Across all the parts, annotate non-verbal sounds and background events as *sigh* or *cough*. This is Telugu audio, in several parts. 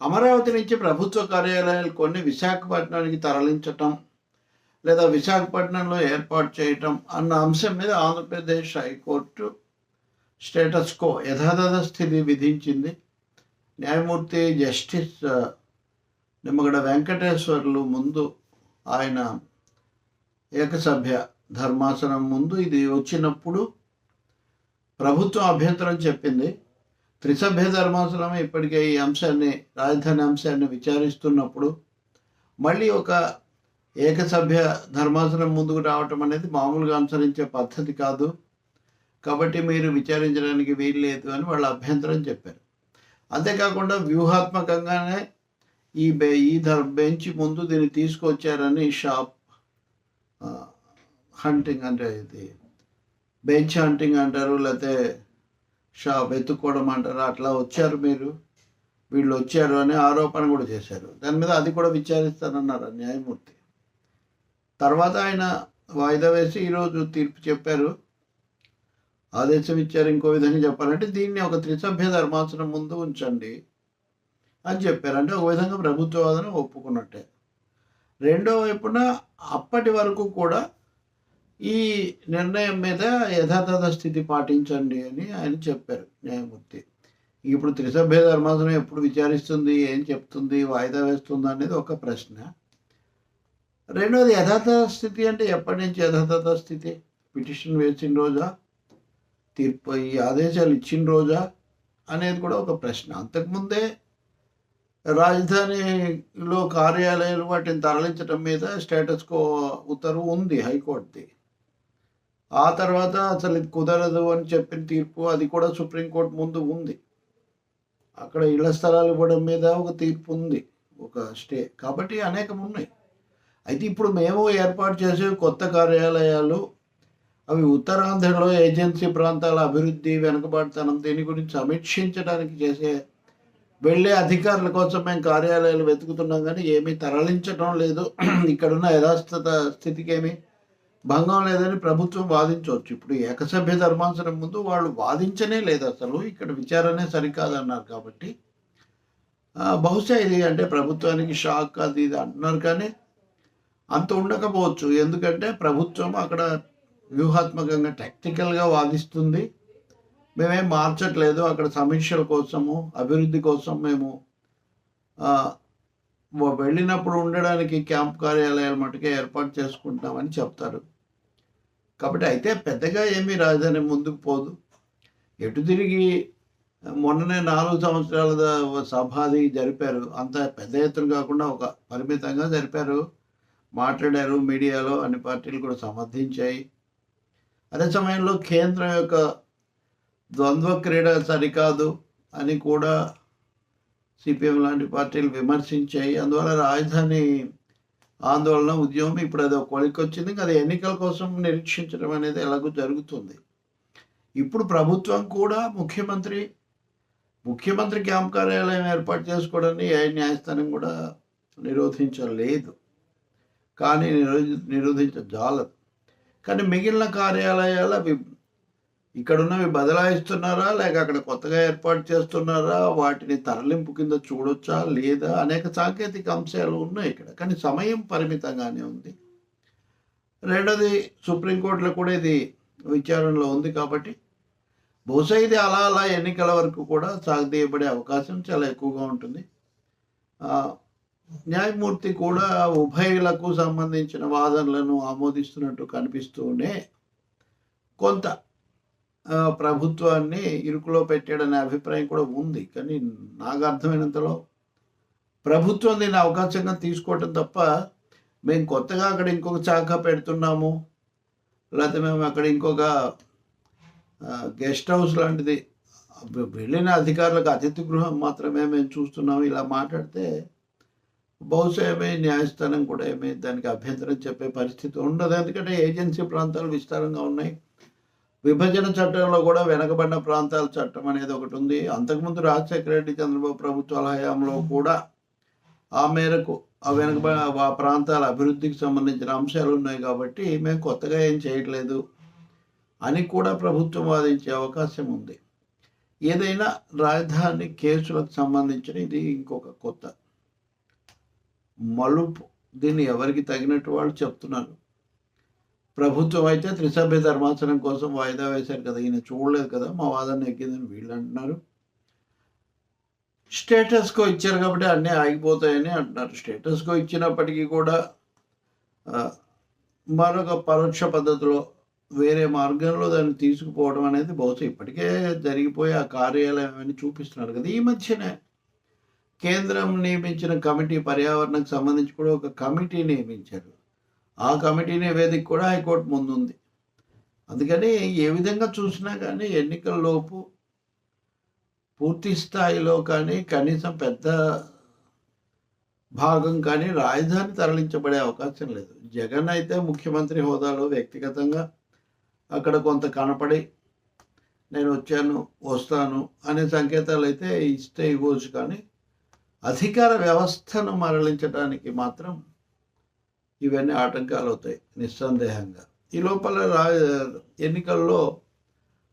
అమరావతి నుంచి ప్రభుత్వ కార్యాలయాలు కొన్ని విశాఖపట్నానికి తరలించటం లేదా విశాఖపట్నంలో ఏర్పాటు చేయటం అన్న అంశం మీద Andhra Pradesh high court status quo యథాతథ స్థితి విధించింది. న్యాయమూర్తి జస్టిస్ నిమ్మగడ వెంకటేశ్వర్లు ముందు ఆయన ఏకసభ్య ధర్మాసనం ముందు ఇది వచ్చినప్పుడు ప్రభుత్వం అభ్యంతరం చెప్పింది. త్రిసభ్య ధర్మాసనం ఇప్పటికే ఈ అంశాన్ని రాజధాని అంశాన్ని విచారిస్తున్నప్పుడు మళ్ళీ ఒక ఏకసభ్య ధర్మాసనం ముందుకు రావటం అనేది మామూలుగా అనుసరించే పద్ధతి కాదు. కాబట్టి మీరు విచారించడానికి వీలు లేదు అని వాళ్ళు అభ్యంతరం చెప్పారు. అంతేకాకుండా వ్యూహాత్మకంగానే ఈ బె ఈ ధర్ బెంచ్ ముందు దీన్ని తీసుకొచ్చారని షాప్ హంటింగ్ అంటే ఇది బెంచ్ హంటింగ్ అంటారు లేకపోతే షాప్ వెతుక్కోవడం అంటారు? అట్లా వచ్చారు మీరు? వీళ్ళు వచ్చారు అనే ఆరోపణ కూడా చేశారు. దాని మీద అది కూడా విచారిస్తానన్నారు న్యాయమూర్తి. తర్వాత ఆయన వాయిదా వేసి ఈరోజు తీర్పు చెప్పారు. ఆదేశం ఇచ్చారు ఇంకో విధంగా చెప్పాలంటే దీన్ని ఒక త్రిసభ్య ధర్మాసనం ముందు ఉంచండి అని చెప్పారు. అంటే ఒక విధంగా ప్రభుత్వ వాదన ఒప్పుకున్నట్టే. రెండో వైపున అప్పటి వరకు కూడా ఈ నిర్ణయం మీద యథాతథ స్థితి పాటించండి అని ఆయన చెప్పారు న్యాయమూర్తి. ఇప్పుడు త్రిసభ్య ధర్మాసనం ఎప్పుడు విచారిస్తుంది ఏం చెప్తుంది వాయిదా వేస్తుంది అనేది ఒక ప్రశ్న. రెండోది యథాతథ స్థితి అంటే ఎప్పటి నుంచి యథాతథ స్థితి? పిటిషన్ వేసిన రోజా? తీర్పు ఈ ఆదేశాలు ఇచ్చిన రోజా? అనేది కూడా ఒక ప్రశ్న. అంతకుముందే రాజధానిలో కార్యాలయాలు వాటిని తరలించడం మీద స్టేటస్ కో ఉత్తర్వు ఉంది హైకోర్టుది. ఆ తర్వాత అసలు ఇది కుదరదు అని చెప్పిన తీర్పు అది కూడా సుప్రీంకోర్టు ముందు ఉంది. అక్కడ ఇళ్ళ స్థలాలు ఇవ్వడం మీద ఒక తీర్పు ఉంది ఒక స్టే కాబట్టి అనేకం ఉన్నాయి. అయితే ఇప్పుడు మేము ఏర్పాటు చేసే కొత్త కార్యాలయాలు అవి ఉత్తరాంధ్రలో ఏజెన్సీ ప్రాంతాల అభివృద్ధి వెనుకబాటుతనం దీని గురించి సమీక్షించడానికి చేసే వెళ్ళే అధికారుల కోసం మేము కార్యాలయాలు వెతుకుతున్నాం కానీ ఏమీ తరలించడం లేదు. *clears throat* ఇక్కడున్న యథాస్థత స్థితికి ఏమీ భంగం లేదని ప్రభుత్వం వాదించవచ్చు. ఇప్పుడు ఏకసభ్య ధర్మాసనం ముందు వాళ్ళు వాదించనే లేదు అసలు. ఇక్కడ విచారణే సరికాదన్నారు కాబట్టి. బహుశా ఇది అంటే ప్రభుత్వానికి షాక్ అది ఇది అంటున్నారు కానీ అంత ఉండకపోవచ్చు. ఎందుకంటే ప్రభుత్వం అక్కడ వ్యూహాత్మకంగా టెక్నికల్గా వాదిస్తుంది. మేమేం మార్చట్లేదు. అక్కడ సమీక్షల కోసము అభివృద్ధి కోసం మేము వెళ్ళినప్పుడు ఉండడానికి క్యాంప్ కార్యాలయాలు మటుకే ఏర్పాటు చేసుకుంటామని చెప్తారు. కాబట్టి అయితే పెద్దగా ఏమీ రాజధాని ముందుకు పోదు. ఎటు తిరిగి మొన్ననే నాలుగు సంవత్సరాల సభాది జరిపారు. అంత పెద్ద ఎత్తున కాకుండా ఒక పరిమితంగా జరిపారు. మాట్లాడారు మీడియాలో అన్ని పార్టీలు కూడా సమర్థించాయి. అదే సమయంలో కేంద్రం యొక్క ద్వంద్వ క్రీడ సరికాదు అని కూడా సిపిఎం లాంటి పార్టీలు విమర్శించాయి. అందువల్ల రాజధాని ఆందోళన ఉద్యమం ఇప్పుడు అది ఒక కొలికొచ్చింది అది ఎన్నికల కోసం నిరీక్షించడం అనేది ఎలాగో జరుగుతుంది. ఇప్పుడు ప్రభుత్వం కూడా ముఖ్యమంత్రి ముఖ్యమంత్రి క్యాంప్ కార్యాలయం ఏర్పాటు చేసుకోవడాన్ని ఏ న్యాయస్థానం కూడా నిరోధించలేదు. కానీ నిరోధి నిరోధించజాలదు కానీ మిగిలిన కార్యాలయాల ఇక్కడున్నవి బదలాయిస్తున్నారా? లేక అక్కడ కొత్తగా ఏర్పాటు చేస్తున్నారా? వాటిని తరలింపు కింద చూడొచ్చా? లేదా? అనేక సాంకేతిక అంశాలు ఉన్నాయి ఇక్కడ. కానీ సమయం పరిమితంగానే ఉంది. రెండోది సుప్రీంకోర్టులో కూడా ఇది విచారణలో ఉంది కాబట్టి బహుశా ఇది అలా అలా ఎన్నికల వరకు కూడా సాగదీయబడే అవకాశం చాలా ఎక్కువగా ఉంటుంది. న్యాయమూర్తి కూడా ఉభయులకు సంబంధించిన వాదనలను ఆమోదిస్తున్నట్టు కనిపిస్తూనే కొంత ప్రభుత్వాన్ని ఇరుకులో పెట్టాడనే అభిప్రాయం కూడా ఉంది. కానీ నాకు అర్థమైనంతలో ప్రభుత్వం దీన్ని అవకాశంగా తీసుకోవటం తప్ప మేము కొత్తగా అక్కడ ఇంకొక శాఖ పెడుతున్నాము లేకపోతే మేము అక్కడ ఇంకొక గెస్ట్ హౌస్ లాంటిది వెళ్ళిన అధికారులకు అతిథి గృహం మాత్రమే మేము చూస్తున్నాము. ఇలా మాట్లాడితే బహుశా ఏమీ న్యాయస్థానం కూడా ఏమీ దానికి అభ్యంతరం చెప్పే పరిస్థితి ఉండదు. ఎందుకంటే ఏజెన్సీ ప్రాంతాలు విస్తారంగా ఉన్నాయి. విభజన చట్టంలో కూడా వెనకబడిన ప్రాంతాల చట్టం అనేది ఒకటి ఉంది. అంతకుముందు రాజశేఖర రెడ్డి చంద్రబాబు ప్రభుత్వాల హయాంలో కూడా ఆ మేరకు ఆ వెనకబడిన ఆ ప్రాంతాల అభివృద్ధికి సంబంధించిన అంశాలు ఉన్నాయి కాబట్టి మేము కొత్తగా ఏం చేయట్లేదు అని కూడా ప్రభుత్వం వాదించే అవకాశం ఉంది. ఏదైనా రాజధాని కేసులకు సంబంధించిన ఇది ఇంకొక కొత్త. మలుపు దీన్ని ఎవరికి తగినట్టు వాళ్ళు చెప్తున్నారు. ప్రభుత్వం అయితే త్రిసభ్య ధర్మాసనం కోసం వాయిదా వేశారు కదా ఈయన చూడలేదు కదా మా వాదన ఎక్కిందని వీళ్ళు అంటున్నారు. స్టేటస్కో ఇచ్చారు కాబట్టి అన్నీ ఆగిపోతాయని అంటున్నారు. స్టేటస్కో ఇచ్చినప్పటికీ కూడా మరొక పరోక్ష పద్ధతిలో వేరే మార్గంలో దాన్ని తీసుకుపోవడం అనేది బహుశా ఇప్పటికే జరిగిపోయి ఆ కార్యాలయం అని చూపిస్తున్నారు కదా. ఈ మధ్యనే కేంద్రం నియమించిన కమిటీ పర్యావరణకు సంబంధించి కూడా ఒక కమిటీ నియమించారు. ఆ కమిటీ నివేదిక కూడా హైకోర్టు ముందు ఉంది అందుకని ఏ విధంగా చూసినా కానీ ఎన్నికల్లోపు పూర్తి స్థాయిలో కానీ కనీసం పెద్ద భాగం కానీ రాజధాని తరలించబడే అవకాశం లేదు. జగన్ అయితే ముఖ్యమంత్రి హోదాలో వ్యక్తిగతంగా అక్కడ కొంత కనపడి నేను వచ్చాను వస్తాను అనే సంకేతాలు అయితే ఇస్తే ఇవ్వచ్చు కానీ అధికార వ్యవస్థను మరలించడానికి మాత్రం ఇవన్నీ ఆటంకాలు అవుతాయి నిస్సందేహంగా. ఈ లోపల రా ఎన్నికల్లో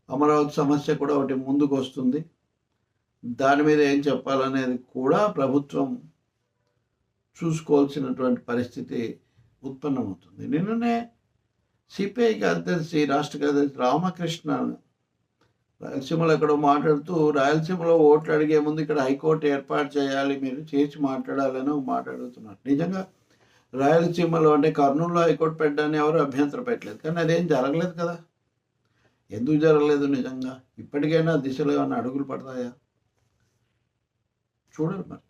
అమరావతి సమస్య కూడా ఒకటి ముందుకు వస్తుంది దాని మీద ఏం చెప్పాలనేది కూడా ప్రభుత్వం చూసుకోవాల్సినటువంటి పరిస్థితి ఉత్పన్నమవుతుంది. నిన్ననే సిపిఐ కార్యదర్శి రాష్ట్ర కార్యదర్శి రామకృష్ణ రాయలసీమలో ఎక్కడో మాట్లాడుతూ రాయలసీమలో ఓట్లు అడిగే ముందు ఇక్కడ హైకోర్టు ఏర్పాటు చేయాలి మీరు చేసి మాట్లాడాలని మాట్లాడుతున్నారు. నిజంగా రాయలసీమలో అంటే కర్నూలులో హైకోర్టు పెట్టడాన్ని ఎవరు అభ్యంతరం పెట్టలేదు. కానీ అదేం జరగలేదు కదా. ఎందుకు జరగలేదు నిజంగా? ఇప్పటికైనా దిశలో ఏమైనా అడుగులు పడతాయా? చూడాలి మరి.